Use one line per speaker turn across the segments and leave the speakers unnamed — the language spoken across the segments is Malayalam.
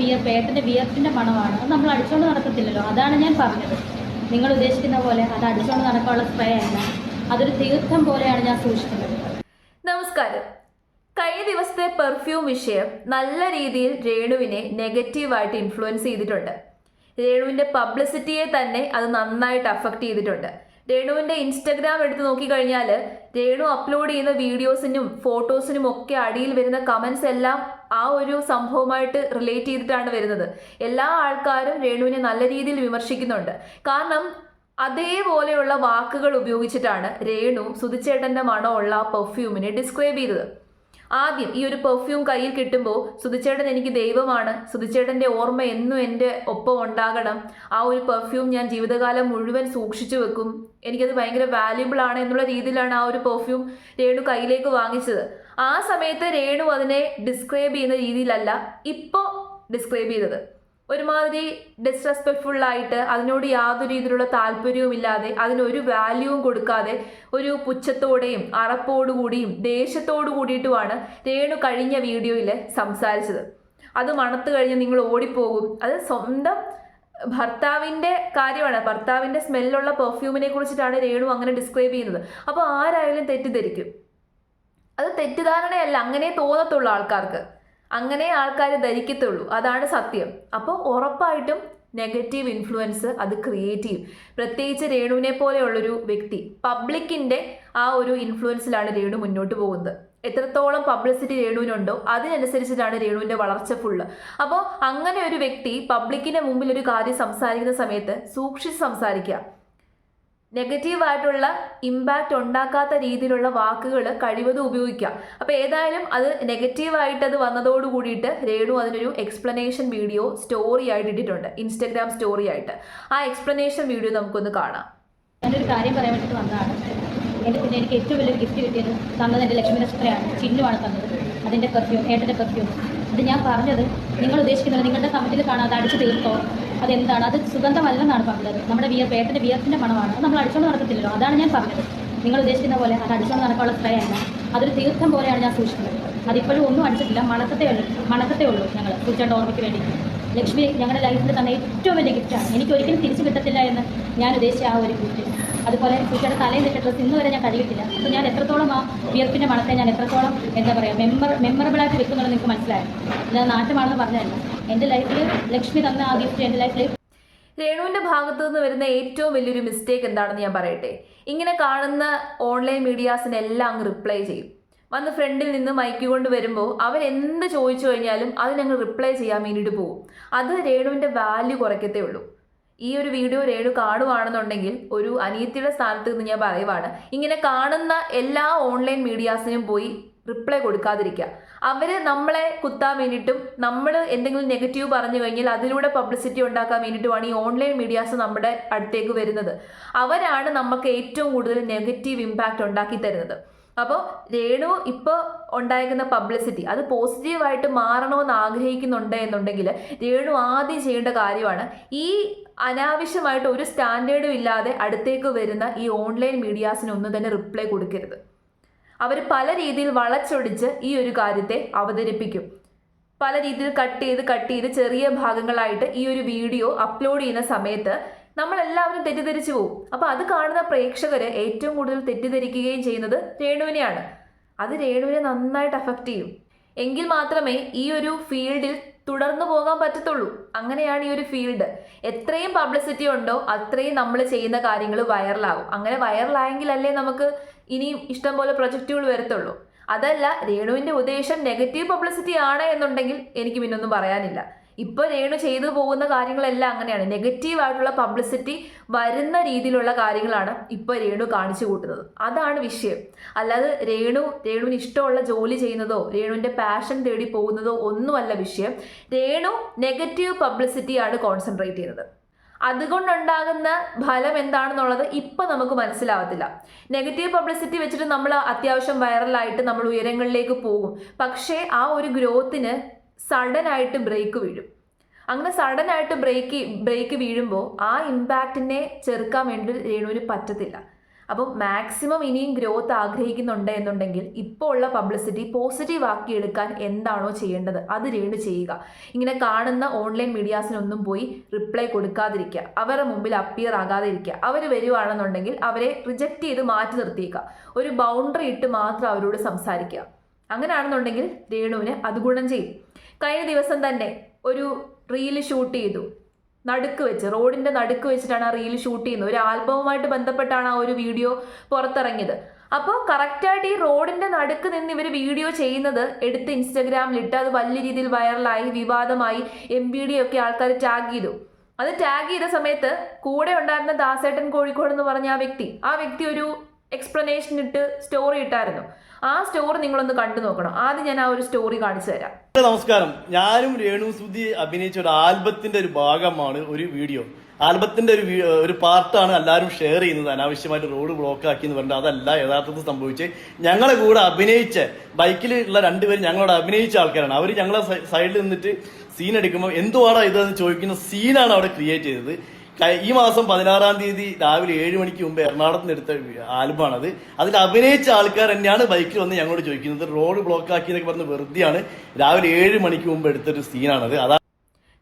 വിയർപ്പ് ഏട്ടന്റെ വിയർപ്പിന്റെ മണമാണ്. അത് നമ്മൾ അടിച്ചുകൊണ്ട് നടക്കത്തില്ലല്ലോ. അതാണ് ഞാൻ പറഞ്ഞത്. നിങ്ങൾ ഉദ്ദേശിക്കുന്ന പോലെ അത് അടിച്ചുകൊണ്ട് നടക്കാനുള്ള സ്പ്രേ അല്ല. അതൊരു തീർത്ഥം പോലെയാണ് ഞാൻ സൂക്ഷിക്കുന്നത്.
നമസ്കാരം. കഴിഞ്ഞ ദിവസത്തെ പെർഫ്യൂം വിഷയം നല്ല രീതിയിൽ രേണുവിനെ നെഗറ്റീവായിട്ട് ഇൻഫ്ലുവൻസ് ചെയ്തിട്ടുണ്ട്. രേണുവിന്റെ പബ്ലിസിറ്റിയെ തന്നെ അത് നന്നായിട്ട് അഫക്റ്റ് ചെയ്തിട്ടുണ്ട്. രേണുവിന്റെ ഇൻസ്റ്റഗ്രാം എടുത്ത് നോക്കിക്കഴിഞ്ഞാൽ രേണു അപ്ലോഡ് ചെയ്യുന്ന വീഡിയോസിനും ഫോട്ടോസിനും ഒക്കെ അടിയിൽ വരുന്ന കമൻസ് എല്ലാം ആ ഒരു സംഭവമായിട്ട് റിലേറ്റ് ചെയ്തിട്ടാണ് വരുന്നത്. എല്ലാ ആൾക്കാരും രേണുവിനെ നല്ല രീതിയിൽ വിമർശിക്കുന്നുണ്ട്. കാരണം അതേപോലെയുള്ള വാക്കുകൾ ഉപയോഗിച്ചിട്ടാണ് രേണു സുധിച്ചേട്ടന്റെ മണമുള്ള പെർഫ്യൂമിനെ ഡിസ്ക്രൈബ് ചെയ്തത്. ആദ്യം ഈ ഒരു പെർഫ്യൂം കയ്യിൽ കിട്ടുമ്പോൾ സുധിച്ചേട്ടൻ എനിക്ക് ദൈവമാണ്. സുധിച്ചേട്ടന്റെ ഓർമ്മ എന്നും എന്റെ ഒപ്പം ഉണ്ടാകണം. ആ ഒരു പെർഫ്യൂം ഞാൻ ജീവിതകാലം മുഴുവൻ സൂക്ഷിച്ചു വെക്കും. എനിക്കത് ഭയങ്കര വാല്യുബിൾ ആണ് എന്നുള്ള രീതിയിലാണ് ആ ഒരു പെർഫ്യൂം രേണു കയ്യിലേക്ക് വാങ്ങിച്ചത്. ആ സമയത്ത് രേണു അതിനെ ഡിസ്ക്രൈബ് ചെയ്യുന്ന രീതിയിലല്ല ഇപ്പോൾ ഡിസ്ക്രൈബ് ചെയ്തത്. ഒരുമാതിരി ഡിസ്റെസ്പെക്ട്ഫുൾ ആയിട്ട് അതിനോട് യാതൊരു രീതിയിലുള്ള താല്പര്യവും ഇല്ലാതെ അതിനൊരു വാല്യൂവും കൊടുക്കാതെ ഒരു പുച്ഛത്തോടെയും അറപ്പോടുകൂടിയും ദേഷ്യത്തോടു കൂടിയിട്ടുമാണ് രേണു കഴിഞ്ഞ വീഡിയോയിൽ സംസാരിച്ചത്. അത് മണത്ത് കഴിഞ്ഞ് നിങ്ങൾ ഓടിപ്പോകും. അത് സ്വന്തം ഭർത്താവിന്റെ കാര്യമാണ്. ഭർത്താവിന്റെ സ്മെല്ലുള്ള പെർഫ്യൂമിനെ കുറിച്ചിട്ടാണ് രേണു അങ്ങനെ ഡിസ്ക്രൈബ് ചെയ്യുന്നത്. അപ്പോൾ ആരായാലും തെറ്റിദ്ധരിക്കും. അത് തെറ്റിദ്ധാരണയല്ല അങ്ങനെ തോന്നത്തുള്ളൂ ആൾക്കാർക്ക്. അങ്ങനെ ആൾക്കാർ ധരിക്കത്തുള്ളൂ. അതാണ് സത്യം. അപ്പോൾ ഉറപ്പായിട്ടും നെഗറ്റീവ് ഇൻഫ്ലുവൻസ് അത് ക്രിയേറ്റ് ചെയ്യും. പ്രത്യേകിച്ച് രേണുവിനെ പോലെയുള്ളൊരു വ്യക്തി പബ്ലിക്കിന്റെ ആ ഒരു ഇൻഫ്ലുവൻസിലാണ് രേണു മുന്നോട്ട് പോകുന്നത്. എത്രത്തോളം പബ്ലിസിറ്റി രേണുവിനുണ്ടോ അതിനനുസരിച്ചിട്ടാണ് രേണുവിന്റെ വളർച്ച ഫുള്ള് അപ്പോൾ അങ്ങനെ ഒരു വ്യക്തി പബ്ലിക്കിന്റെ മുമ്പിൽ ഒരു കാര്യം സംസാരിക്കുന്ന സമയത്ത് സൂക്ഷിച്ച് സംസാരിക്കുക. നെഗറ്റീവായിട്ടുള്ള ഇമ്പാക്റ്റ് ഉണ്ടാക്കാത്ത രീതിയിലുള്ള വാക്കുകൾ കഴിവതും ഉപയോഗിക്കാം അപ്പോൾ ഏതായാലും അത് നെഗറ്റീവായിട്ട് അത് വന്നതോട് കൂടിയിട്ട് രേണു അതിനൊരു എക്സ്പ്ലനേഷൻ വീഡിയോ സ്റ്റോറി ആയിട്ട് ഇട്ടിട്ടുണ്ട്. ഇൻസ്റ്റഗ്രാം സ്റ്റോറി ആയിട്ട്. ആ എക്സ്പ്ലനേഷൻ വീഡിയോ നമുക്കൊന്ന് കാണാം.
ഞാനൊരു കാര്യം പറയാൻ വേണ്ടിയിട്ട് വന്നതാണ്. എന്റെ പിന്നെ എനിക്ക് ഏറ്റവും വലിയൊരു ഗിഫ്റ്റ് കിട്ടിയത് തന്നത് എന്റെ ലക്ഷ്മി നക്ഷത്രയാണ്. ചിഹ്നമാണ് തന്നത്. അതിന്റെ പെർഫ്യൂം ഏട്ടന്റെ പെർഫ്യൂം അത് ഞാൻ പറഞ്ഞത് നിങ്ങൾ ഉദ്ദേശിക്കുന്നത് നിങ്ങളുടെ കമ്മിറ്റിയിൽ കാണാതെ അടിച്ചു തീർത്തോ? അതെന്താണ്? അത് സുഗന്ധമല്ലെന്നാണ് പറഞ്ഞത്. നമ്മുടെ വിയർ ഏട്ടന്റെ വിയർപ്പിന്റെ മണമാണ്. നമ്മൾ അടിച്ചോണ്ട് നടക്കത്തില്ലല്ലോ. അതാണ് ഞാൻ പറഞ്ഞത്. നിങ്ങൾ ഉദ്ദേശിക്കുന്ന പോലെ അത് അടിച്ചോണ്ട് നടക്കാനുള്ള സ്പ്രേ അല്ല അതൊരു തീർത്ഥം പോലെയാണ് ഞാൻ സൂക്ഷിക്കുന്നത്. അതിപ്പോഴും ഒന്നും അടിച്ചിട്ടില്ല. മണക്കത്തേ ഉള്ളൂ മണക്കത്തേ ഉള്ളൂ ഞങ്ങൾ സൂചിച്ചേട്ട ഓർമ്മയ്ക്ക് വേണ്ടി. ലക്ഷ്മി ഞങ്ങളുടെ ലൈഫിൽ തന്നെ ഏറ്റവും വലിയ ഗിഫ്റ്റാണ് എനിക്ക് ഒരിക്കലും തിരിച്ചു കിട്ടത്തില്ല എന്ന് ഞാൻ ഉദ്ദേശിച്ച ആ ഒരു ഗിഫ്റ്റ് അതുപോലെ കുട്ടിയുടെ തലയിൽ നിന്നിട്ട് ഡ്രസ്സ് ഇന്ന് വരെ ഞാൻ കഴിയിട്ടില്ല അപ്പോൾ ഞാൻ എത്രത്തോളം ആ വിയർപ്പിന്റെ മണത്തെ ഞാൻ എത്രത്തോളം എന്താ പറയുക മെമ്മർ മെമ്മറബിളായിട്ട് വെക്കുന്നുള്ളത് നിങ്ങൾക്ക് മനസ്സിലായി? ഞാൻ നാട്ടുമാണെന്ന് പറഞ്ഞതല്ല? എന്റെ ലൈഫിൽ ലക്ഷ്മി തന്ന ആ ഗിഫ്റ്റ് എന്റെ ലൈഫിൽ
രേണുവിന്റെ ഭാഗത്തു നിന്ന് വരുന്ന ഏറ്റവും വലിയൊരു മിസ്റ്റേക്ക് എന്താണെന്ന് ഞാൻ പറയട്ടെ. ഇങ്ങനെ കാണുന്ന ഓൺലൈൻ മീഡിയാസിനെല്ലാം അങ്ങ് റിപ്ലൈ ചെയ്യും. വന്ന് ഫ്രണ്ടിൽ നിന്ന് മൈക്ക് കൊണ്ട് വരുമ്പോൾ അവരെന്ത് ചോദിച്ചു കഴിഞ്ഞാലും അതിനങ്ങ് റിപ്ലൈ ചെയ്യാൻ വേണ്ടിയിട്ട് പോകും അത് രേണുവിന്റെ വാല്യൂ കുറയ്ക്കത്തേ ഉള്ളൂ. ഈ ഒരു വീഡിയോ രേണു കാണുവാണെന്നുണ്ടെങ്കിൽ ഒരു അനിയത്തിയുടെ സ്ഥാനത്ത് നിന്ന് ഞാൻ പറയുവാണ്. ഇങ്ങനെ കാണുന്ന എല്ലാ ഓൺലൈൻ മീഡിയാസിനും പോയി റിപ്ലൈ കൊടുക്കാതിരിക്കുക. അവർ നമ്മളെ കുത്താൻ വേണ്ടിയിട്ടും നമ്മൾ എന്തെങ്കിലും നെഗറ്റീവ് പറഞ്ഞു കഴിഞ്ഞാൽ അതിലൂടെ പബ്ലിസിറ്റി ഉണ്ടാക്കാൻ വേണ്ടിയിട്ടുമാണ് ഈ ഓൺലൈൻ മീഡിയാസ് നമ്മുടെ അടുത്തേക്ക് വരുന്നത്. അവരാണ് നമുക്ക് ഏറ്റവും കൂടുതൽ നെഗറ്റീവ് ഇമ്പാക്റ്റ് ഉണ്ടാക്കി തരുന്നത്. അപ്പോൾ രേണു ഇപ്പോൾ ഉണ്ടായിരിക്കുന്ന പബ്ലിസിറ്റി അത് പോസിറ്റീവായിട്ട് മാറണമെന്ന് ആഗ്രഹിക്കുന്നുണ്ട് എന്നുണ്ടെങ്കിൽ രേണു ആദ്യം ചെയ്യേണ്ട കാര്യമാണ് ഈ അനാവശ്യമായിട്ട് ഒരു സ്റ്റാൻഡേർഡും ഇല്ലാതെ അടുത്തേക്ക് വരുന്ന ഈ ഓൺലൈൻ മീഡിയാസിന് ഒന്നും തന്നെ റിപ്ലൈ കൊടുക്കരുത്. അവർ പല രീതിയിൽ വളച്ചൊടിച്ച് ഈ ഒരു കാര്യത്തെ അവതരിപ്പിക്കും. പല രീതിയിൽ കട്ട് ചെയ്ത് കട്ട് ചെയ്ത് ചെറിയ ഭാഗങ്ങളായിട്ട് ഈ ഒരു വീഡിയോ അപ്ലോഡ് ചെയ്യുന്ന സമയത്ത് നമ്മളെല്ലാവരും തെറ്റിദ്ധരിച്ചു പോകും അപ്പോൾ അത് കാണുന്ന പ്രേക്ഷകർ ഏറ്റവും കൂടുതൽ തെറ്റിദ്ധരിക്കുകയും ചെയ്യുന്നത് രേണുവിനെയാണ്. അത് രേണുവിനെ നന്നായിട്ട് അഫക്റ്റ് ചെയ്യും. എങ്കിൽ മാത്രമേ ഈ ഒരു ഫീൽഡിൽ തുടർന്നു പോകാൻ പറ്റത്തുള്ളൂ. അങ്ങനെയാണ് ഈ ഒരു ഫീൽഡ് എത്രയും പബ്ലിസിറ്റി ഉണ്ടോ അത്രയും നമ്മൾ ചെയ്യുന്ന കാര്യങ്ങൾ വൈറലാകും അങ്ങനെ വൈറലായെങ്കിലല്ലേ നമുക്ക് ഇനിയും ഇഷ്ടംപോലെ പ്രൊജക്റ്റുകൾ വരത്തുള്ളൂ. അതല്ല രേണുവിന്റെ ഉദ്ദേശം നെഗറ്റീവ് പബ്ലിസിറ്റി ആണ് എന്നുണ്ടെങ്കിൽ എനിക്ക് പിന്നൊന്നും പറയാനില്ല. ഇപ്പോൾ രേണു ചെയ്തു പോകുന്ന കാര്യങ്ങളെല്ലാം അങ്ങനെയാണ്. നെഗറ്റീവ് ആയിട്ടുള്ള പബ്ലിസിറ്റി വരുന്ന രീതിയിലുള്ള കാര്യങ്ങളാണ് ഇപ്പോൾ രേണു കാണിച്ചു കൂട്ടുന്നത്. അതാണ് വിഷയം. അല്ലാതെ രേണു രേണുവിന് ഇഷ്ടമുള്ള ജോലി ചെയ്യുന്നതോ രേണുവിന്റെ പാഷൻ തേടി പോകുന്നതോ ഒന്നുമല്ല വിഷയം. രേണു നെഗറ്റീവ് പബ്ലിസിറ്റിയാണ് കോൺസെൻട്രേറ്റ് ചെയ്യുന്നത്. അതുകൊണ്ടുണ്ടാകുന്ന ഫലം എന്താണെന്നുള്ളത് ഇപ്പം നമുക്ക് മനസ്സിലാവത്തില്ല. നെഗറ്റീവ് പബ്ലിസിറ്റി വെച്ചിട്ട് നമ്മൾ അത്യാവശ്യം വൈറലായിട്ട് നമ്മൾ ഉയരങ്ങളിലേക്ക് പോകും. പക്ഷേ ആ ഒരു ഗ്രോത്തിന് സഡൻ ആയിട്ട് ബ്രേക്ക് വീഴും. അങ്ങനെ സഡൻ ആയിട്ട് ബ്രേക്ക് ബ്രേക്ക് വീഴുമ്പോൾ ആ ഇമ്പാക്റ്റിനെ ചെറുക്കാൻ വേണ്ടി രേണുവിന് പറ്റത്തില്ല. അപ്പം മാക്സിമം ഇനിയും ഗ്രോത്ത് ആഗ്രഹിക്കുന്നുണ്ട് എന്നുണ്ടെങ്കിൽ ഇപ്പോൾ ഉള്ള പബ്ലിസിറ്റി പോസിറ്റീവ് ആക്കി എടുക്കാൻ എന്താണോ ചെയ്യേണ്ടത് അത് രേണു ചെയ്യുക. ഇങ്ങനെ കാണുന്ന ഓൺലൈൻ മീഡിയാസിനൊന്നും പോയി റിപ്ലൈ കൊടുക്കാതിരിക്കുക. അവരുടെ മുമ്പിൽ അപ്പിയർ ആകാതെ ഇരിക്കുക അവർ വരുവാണെന്നുണ്ടെങ്കിൽ അവരെ റിജക്റ്റ് ചെയ്ത് മാറ്റി നിർത്തിയേക്കുക ഒരു ബൗണ്ടറി ഇട്ട് മാത്രം അവരോട് സംസാരിക്കുക. അങ്ങനെയാണെന്നുണ്ടെങ്കിൽ രേണുവിന് അത് ഗുണം ചെയ്യും. കഴിഞ്ഞ ദിവസം തന്നെ ഒരു റീൽ ഷൂട്ട് ചെയ്തു. നടുക്ക് വെച്ച് റോഡിന്റെ നടുക്ക് വെച്ചിട്ടാണ് ആ റീൽ ഷൂട്ട് ചെയ്യുന്നത്. ഒരു ആൽബവുമായിട്ട് ബന്ധപ്പെട്ടാണ് ആ ഒരു വീഡിയോ പുറത്തിറങ്ങിയത്. അപ്പോൾ കറക്റ്റായിട്ട് ഈ റോഡിന്റെ നടുക്ക് നിന്ന് ഇവർ വീഡിയോ ചെയ്യുന്നത് എടുത്ത് ഇൻസ്റ്റഗ്രാമിലിട്ട് അത് വലിയ രീതിയിൽ വൈറലായി വിവാദമായി എം ബി ഡി ഒക്കെ ആൾക്കാർ ടാഗ് ചെയ്തു. അത് ടാഗ് ചെയ്ത സമയത്ത് കൂടെ ഉണ്ടായിരുന്ന ദാസേട്ടൻ കോഴിക്കോട് എന്ന് പറഞ്ഞ ആ വ്യക്തി ആ വ്യക്തി ഒരു എക്സ്പ്ലനേഷൻ ഇട്ട് സ്റ്റോറി ഇട്ടായിരുന്നു. ആ സ്റ്റോറി നിങ്ങളൊന്ന് കണ്ടു നോക്കണം. ആദ്യം ഞാൻ ആ ഒരു സ്റ്റോറി കാണിച്ചു തരാം.
നമസ്കാരം. ഞാനും രേണു സുധി അഭിനയിച്ച ഒരു ആൽബത്തിന്റെ ഒരു ഭാഗമാണ് ഒരു വീഡിയോ. ആൽബത്തിന്റെ ഒരു ഒരു പാർട്ടാണ് എല്ലാവരും ഷെയർ ചെയ്യുന്നത്. അനാവശ്യമായിട്ട് റോഡ് ബ്ലോക്ക് ആക്കി എന്ന് പറഞ്ഞിട്ട് അതല്ല യഥാർത്ഥത്തിൽ സംഭവിച്ച് ഞങ്ങളെ കൂടെ അഭിനയിച്ച ബൈക്കിൽ ഉള്ള രണ്ടുപേരും ഞങ്ങളോട് അഭിനയിച്ച ആൾക്കാരാണ്. അവർ ഞങ്ങളെ സൈഡിൽ നിന്നിട്ട് സീൻ എടുക്കുമ്പോൾ എന്തുവാടാ ഇതെന്ന് ചോദിക്കുന്ന സീനാണ് അവിടെ ക്രിയേറ്റ് ചെയ്തത്. ഈ മാസം പതിനാറാം തീയതി രാവിലെ ഏഴ് മണിക്ക് മുമ്പ് എറണാകുളത്ത് നിന്ന് എടുത്ത ആൽബമാണത്. അതിൽ അഭിനയിച്ച ആൾക്കാർ തന്നെയാണ് ബൈക്കിൽ വന്ന് ഞങ്ങളോട് ചോദിക്കുന്നത്. റോഡ് ബ്ലോക്ക് ആക്കി എന്നൊക്കെ പറഞ്ഞ് വെറുതെയാണ് രാവിലെ ഏഴ് മണിക്ക് മുമ്പ് എടുത്തൊരു സീനാണത്. അതാ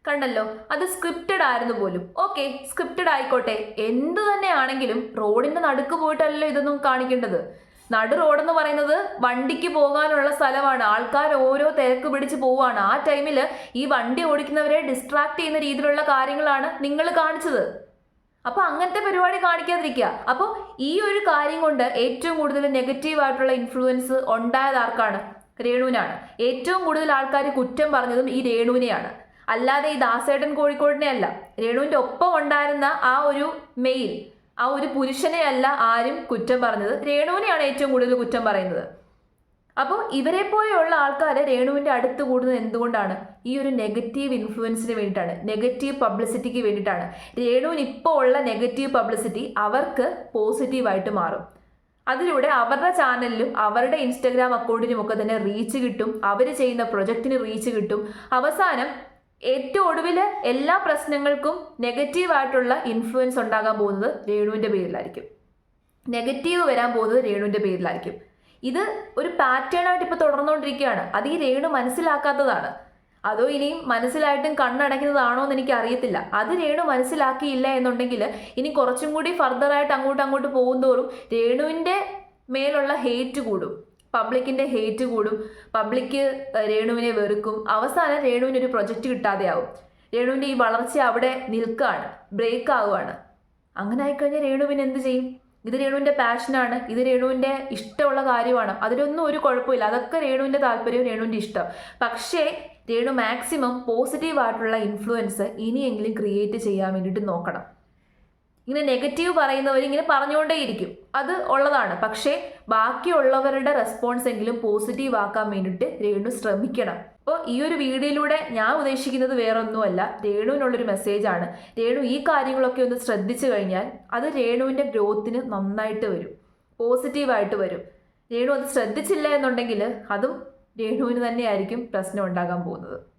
കണ്ടല്ലോ അത് സ്ക്രിപ്റ്റഡ് ആയിരുന്നു പോലും. ഓക്കെ സ്ക്രിപ്റ്റഡ് ആയിക്കോട്ടെ. എന്തു തന്നെ ആണെങ്കിലും റോഡിന്റെ നടുക്ക് പോയിട്ടല്ലോ ഇതൊന്നും കാണിക്കേണ്ടത്. നടു റോഡെന്ന് പറയുന്നത് വണ്ടിക്ക് പോകാനുള്ള സ്ഥലമാണ്. ആൾക്കാർ ഓരോ തിരക്ക് പിടിച്ച് പോവാണ് ആ ടൈമിൽ ഈ വണ്ടി ഓടിക്കുന്നവരെ ഡിസ്ട്രാക്ട് ചെയ്യുന്ന രീതിയിലുള്ള കാര്യങ്ങളാണ് നിങ്ങൾ കാണിച്ചത്. അപ്പോൾ അങ്ങനത്തെ പരിപാടി കാണിക്കാതിരിക്കുക. അപ്പോൾ ഈ ഒരു കാര്യം കൊണ്ട് ഏറ്റവും കൂടുതൽ നെഗറ്റീവ് ആയിട്ടുള്ള ഇൻഫ്ലുവൻസ് ഉണ്ടായത് ആർക്കാണ്? രേണുവിനാണ്. ഏറ്റവും കൂടുതൽ ആൾക്കാർ കുറ്റം പറഞ്ഞതും ഈ രേണുവിനെയാണ്. അല്ലാതെ ഈ ദാസേട്ടൻ കോഴിക്കോടിനെ അല്ല രേണുവിന്റെ ഒപ്പം ഉണ്ടായിരുന്ന ആ ഒരു മെയിൽ ആ ഒരു പുരുഷനെ അല്ല ആരും കുറ്റം പറഞ്ഞത്. രേണുവിനെയാണ് ഏറ്റവും കൂടുതൽ കുറ്റം പറയുന്നത്. അപ്പോൾ ഇവരെ പോലെയുള്ള ആൾക്കാർ രേണുവിന്റെ അടുത്ത് കൂടുന്നത് എന്തുകൊണ്ടാണ്? ഈ ഒരു നെഗറ്റീവ് ഇൻഫ്ലുവൻസിന് വേണ്ടിയിട്ടാണ്. നെഗറ്റീവ് പബ്ലിസിറ്റിക്ക് വേണ്ടിയിട്ടാണ്. രേണുവിന് ഇപ്പോൾ ഉള്ള നെഗറ്റീവ് പബ്ലിസിറ്റി അവർക്ക് പോസിറ്റീവായിട്ട് മാറും. അതിലൂടെ അവരുടെ ചാനലിലും അവരുടെ ഇൻസ്റ്റഗ്രാം അക്കൗണ്ടിനും ഒക്കെ തന്നെ റീച്ച് കിട്ടും. അവർ ചെയ്യുന്ന പ്രൊജക്റ്റിന് റീച്ച് കിട്ടും. അവസാനം ഏറ്റവും ഒടുവിൽ എല്ലാ പ്രശ്നങ്ങൾക്കും നെഗറ്റീവായിട്ടുള്ള ഇൻഫ്ലുവൻസ് ഉണ്ടാകാൻ പോകുന്നത് രേണുവിന്റെ പേരിലായിരിക്കും. നെഗറ്റീവ് വരാൻ പോകുന്നത് രേണുവിന്റെ പേരിലായിരിക്കും. ഇത് ഒരു പാറ്റേൺ ആയിട്ട് ഇപ്പോൾ തുടർന്നുകൊണ്ടിരിക്കുകയാണ്. അത് ഈ രേണു മനസ്സിലാക്കാത്തതാണ്. അതോ ഇനിയും മനസ്സിലായിട്ടും കണ്ണടയ്ക്കുന്നതാണോ എന്ന് എനിക്ക് അറിയത്തില്ല. അത് രേണു മനസ്സിലാക്കിയില്ല എന്നുണ്ടെങ്കിൽ ഇനി കുറച്ചും കൂടി ഫർദറായിട്ട് അങ്ങോട്ടും അങ്ങോട്ട് പോകുന്തോറും രേണുവിന്റെ മേലുള്ള ഹേറ്റ് കൂടും. പബ്ലിക്കിന്റെ ഹേറ്റ് കൂടും. പബ്ലിക്ക് രേണുവിനെ വെറുക്കും. അവസാനം രേണുവിന് ഒരു പ്രൊജക്റ്റ് കിട്ടാതെയാവും. രേണുവിന്റെ ഈ വളർച്ച അവിടെ നിൽക്കുകയാണ് ബ്രേക്ക് ആവുകയാണ് അങ്ങനെ ആയിക്കഴിഞ്ഞാൽ രേണുവിന് എന്ത് ചെയ്യും? ഇത് രേണുവിന്റെ പാഷനാണ്. ഇത് രേണുവിന്റെ ഇഷ്ടമുള്ള കാര്യമാണ്. അതിലൊന്നും ഒരു കുഴപ്പമില്ല. അതൊക്കെ രേണുവിന്റെ താല്പര്യവും രേണുവിന്റെ ഇഷ്ടം. പക്ഷേ രേണു മാക്സിമം പോസിറ്റീവായിട്ടുള്ള ഇൻഫ്ലുവൻസ് ഇനിയെങ്കിലും ക്രിയേറ്റ് ചെയ്യാൻ വേണ്ടിയിട്ട് നോക്കണം. ഇങ്ങനെ നെഗറ്റീവ് പറയുന്നവർ ഇങ്ങനെ പറഞ്ഞുകൊണ്ടേയിരിക്കും. അത് ഉള്ളതാണ്. പക്ഷേ ബാക്കിയുള്ളവരുടെ റെസ്പോൺസ് എങ്കിലും പോസിറ്റീവ് ആക്കാൻ വേണ്ടിയിട്ട് രേണു ശ്രമിക്കണം. അപ്പോൾ ഈ ഒരു വീഡിയോയിലൂടെ ഞാൻ ഉദ്ദേശിക്കുന്നത് വേറൊന്നുമല്ല. രേണുവിനുള്ളൊരു മെസ്സേജാണ് രേണു ഈ കാര്യങ്ങളൊക്കെ ഒന്ന് ശ്രദ്ധിച്ചു കഴിഞ്ഞാൽ അത് രേണുവിന്റെ ഗ്രോത്തിന് നന്നായിട്ട് വരും. പോസിറ്റീവായിട്ട് വരും. രേണു അത് ശ്രദ്ധിച്ചില്ല എന്നുണ്ടെങ്കിൽ അതും രേണുവിന് തന്നെയായിരിക്കും പ്രശ്നം ഉണ്ടാകാൻ പോകുന്നത്.